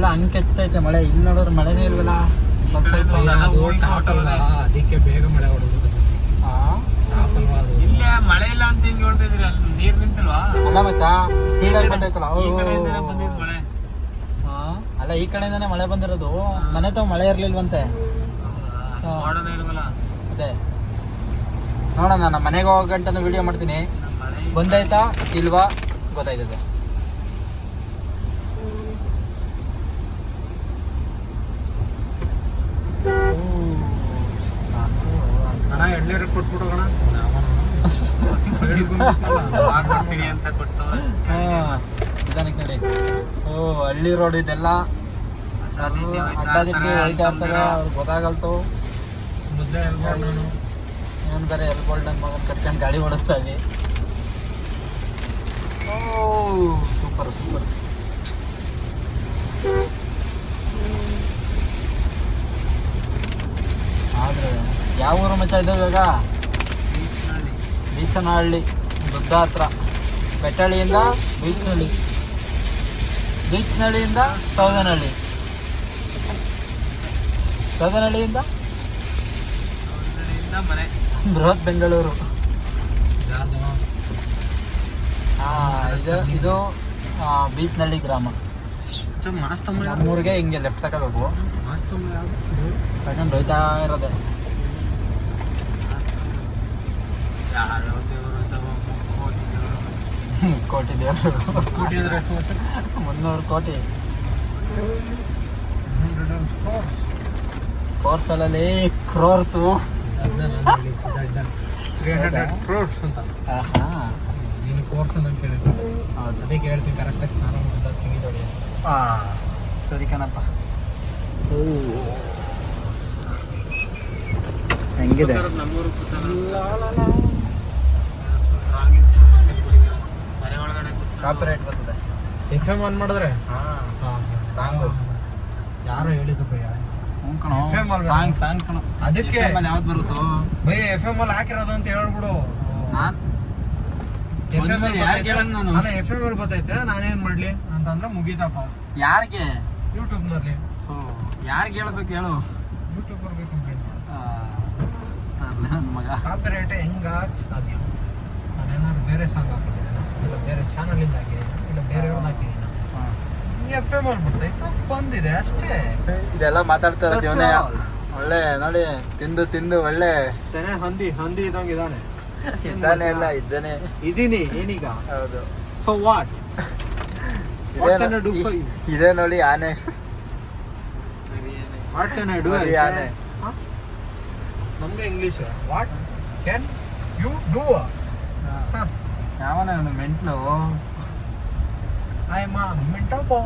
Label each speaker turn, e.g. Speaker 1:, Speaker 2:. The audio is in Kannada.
Speaker 1: ಎಲ್ಲ ಹಂಗೆ ಕೆತ್ತೈತೆ ಮಳೆ. ಇಲ್ಲಿ ನೋಡಿದ್ರೆ ಮಳೆನೇ ಇಲ್ವಲ್ಲ? ಸ್ವಲ್ಪ ಸ್ವಲ್ಪ
Speaker 2: ಅದಕ್ಕೆ ಬೇಗ ಮಳೆ ಹೊಡೆದು
Speaker 3: ಇಲ್ಲ ಮಳೆ ಇಲ್ಲ ಅಂತ ಹಿಂಗ್ ಹೇಳ್ತಾ ಇದ್ರಿ ಅಲ್ಲಿ ನೀರ್ ನಿಂತಲ್ವಾ?
Speaker 1: ಅಲ್ಲ ಮಚ್ಚ ಸ್ಪೀಡ್ ಆಗಿ ಬಂದೈತಲ್ಲ.
Speaker 3: ಬಂದಿದ್ ಮಳೆ?
Speaker 1: ಅಲ್ಲ ಈ ಕಡೆಯಿಂದಾನೆ ಮಳೆ ಬಂದಿರೋದು. ಮನೆ ತಾವ್ ಮಳೆ ಇರ್ಲಿಲ್ವಂತೆ. ಅದೇ. ನೋಡೋಣ ನಮ್ಮ ಮನೆಗೆ ಹೋಗೋ ಗಂಟನ ವಿಡಿಯೋ ಮಾಡ್ತೀನಿ. ಬಂದೈತಾ ಇಲ್ವಾ? ಗೊತ್ತಾಯ್ತದೆ.
Speaker 3: ಆಗ್ ಬರ್ತೀನಿ ಅಂತ ಕೊಟ್ಟು
Speaker 1: ನಿಧಾನಕ್ಕೆ ನಡಿ ಓ ಹಳ್ಳಿ ರೋಡ್ ಇದೆಲ್ಲ?
Speaker 3: ಅಡ್ಡಾದಿಡ್ಡಿ ಹೋಯ್ತಾ ಅಲ್ದಿರ.
Speaker 1: ಅವ್ರಿಗೆ ಗೊತ್ತಾಗಲ್ತು.
Speaker 2: ಮುದ್ದೆ ಎಲ್ಕೊಂಡು ನಾನು
Speaker 1: ಇವನ್ ಬೇರೆ ಎಲ್ ಗೋಲ್ಡನ್ ಮಗನ್ ಕಟ್ಕೊಂಡು ಗಾಡಿ ಓಡಿಸ್ತಾ ಇದ್ವಿ ಓ ಸೂಪರ್ ಸೂಪರ್. ಯಾವ ಊರು ಮಚ್ಚ ಇದ್ದಾವೆ ಇವಾಗ?
Speaker 3: ಬೀಚನಹಳ್ಳಿ.
Speaker 1: ಬೀಚನಹಳ್ಳಿ ಬುದ್ಧ ಹತ್ರ ಬೆಟ್ಟಳ್ಳಿಯಿಂದ ಬೀಚ್ನಹಳ್ಳಿ. ಬೀಚ್ನಹಳ್ಳಿಯಿಂದ ಸೌದನಹಳ್ಳಿ ಸೌದನಹಳ್ಳಿಯಿಂದ ಬೃಹತ್ ಬೆಂಗಳೂರು. ಆ, ಇದು ಇದು ಬೀಚ್ನಹಳ್ಳಿ ಗ್ರಾಮ. ನಮ್ಮೂರಿಗೆ ಹಿಂಗೆ ಲೆಫ್ಟ್ ತಗೋಬೇಕು. ತಗೊಂಡು ಹೋಯ್ತಾ ಇರೋದೆ
Speaker 3: ಯಾರೋ ದೇವ್ರು ಇದ್ದಾವೋ, ಕೋಟಿ ದೇವ್ರು.
Speaker 1: ಕೋಟಿ ದೇವರು.
Speaker 2: ಕೋಟಿ ಅಂದ್ರೆ ಎಷ್ಟು
Speaker 1: ಮುನ್ನೂರು ಕೋಟಿ.
Speaker 2: ಕೋರ್ಸ್.
Speaker 1: ಕೋರ್ಸಲ್ಲಿ ಕ್ರೋರ್ಸು.
Speaker 2: ತ್ರೀ ಹಂಡ್ರೆಡ್ ಕ್ರೋರ್ಸ್ ಅಂತ. ನೀನು ಕೋರ್ಸ್ ಅಂತ ಕೇಳಿದ್ರು
Speaker 1: ಹೌದು.
Speaker 2: ಅದಕ್ಕೆ ಹೇಳ್ತೀನಿ ಕರೆಕ್ಟಾಗಿ ಸ್ನಾನ ಮಾಡ್ತಾ
Speaker 1: ಆ, ಸರಿ ಕಣಪ್ಪ. ಹೆಂಗಿದೆ?
Speaker 3: ಲಾ ನಮ್ಮೂರು
Speaker 1: ಕಾಪಿರೈಟ್ ಬರ್ತದೆ
Speaker 2: ಎಫ್ ಎಂ ಆನ್ ಮಾಡಿದ್ರೆ?
Speaker 1: ಹಾಂ. ಸಾಂಗು
Speaker 2: ಯಾರೋ ಹೇಳಿದ್ದಪ್ಪ
Speaker 1: ಕಣೋ.
Speaker 2: FM ಅಲ್ವಾ?
Speaker 1: ಸಾಂಗ್ ಸಾಂಗ್ ಕಣೋ.
Speaker 2: ಅದಕ್ಕೆ?
Speaker 1: ಅಲ್ಲಿ ಯಾವ್ದು ಬರುತ್ತೋ?
Speaker 2: ಬೈ ಎಫ್ ಎಂ ಅಲ್ಲಿ ಹಾಕಿರೋದು ಅಂತ ಹೇಳ್ಬಿಡು.
Speaker 1: ನಾನು
Speaker 2: ಎಫ್ ಎಂ
Speaker 1: ಅಲ್ಲಿ ಯಾರ್ಗ್ ಹೇಳೋದ್ ನಾನು?
Speaker 2: ಅಲ್ಲ ಎಫ್ ಎಂ ಅಲ್ಲಿ ಬರ್ತೈತೆ ನಾನೇನ್ ಮಾಡ್ಲಿ ಅಂತಂದ್ರೆ ಮುಗೀತಪ್ಪ.
Speaker 1: ಯಾರಿಗೆ?
Speaker 2: ಯೂಟ್ಯೂಬ್ನಲ್ಲಿ
Speaker 1: ಯಾರಿಗೆ ಹೇಳ್ಬೇಕು ಹೇಳು?
Speaker 2: ಯೂಟ್ಯೂಬ್ ಬರ್ಬೇಕು ಕಂಪ್ಲೇಂಟ್ ಮಾಡು.
Speaker 1: ಆ, ಅಲ್ಲ ನನ್ ಮಗ.
Speaker 2: ಸಾಧ್ಯ? ನಾನೇನಾದ್ರು ಬೇರೆ ಸಾಂಗ್ ಹಾಕಿದ್ದೀನ ಇಲ್ಲ ಬೇರೆ ಚಾನಲಿಂದ ಹಾಕಿದ್ದೀನ ಇಲ್ಲ ಬೇರೆಯವ್ರದ್ದು ಹಾಕಿದ್ದೀನ ಎಫ್ ಎಂ ಅಲ್ಲಿ ಬರ್ತೈತೆ ಬಂದಿದೆ ಅಷ್ಟೇ.
Speaker 1: ಇದೆಲ್ಲ ಮಾತಾಡ್ತಾ ಇರೋದು ಇವನೇ. ಒಳ್ಳೆ ನೋಡಿ ತಿಂದು ತಿಂದು ಒಳ್ಳೆ.
Speaker 2: ತೆನೆ ಹಂದಿ ಹಂದಿ ಇದ್ದಂಗೆ ಇದ್ದಾನೆ.
Speaker 1: ಇದ್ದಾನೆ ಎಲ್ಲ ಇದ್ದಾನೆ.
Speaker 2: ಇದೀನಿ ಏನೀಗ?
Speaker 1: ಹೌದು.
Speaker 2: ಸೊ ವಾಟ್
Speaker 1: ಇದೆ ನೋಡಿ ಆನೆ.
Speaker 2: ವಾಟ್ ಕ್ಯಾನ್ ಐ ಡು
Speaker 1: ಆನೆ.
Speaker 2: ನಮ್ಗೆ English what can you do
Speaker 1: ఏమన్నా
Speaker 2: మెంట్లో? ఆయమ్మ మెంటల్ పో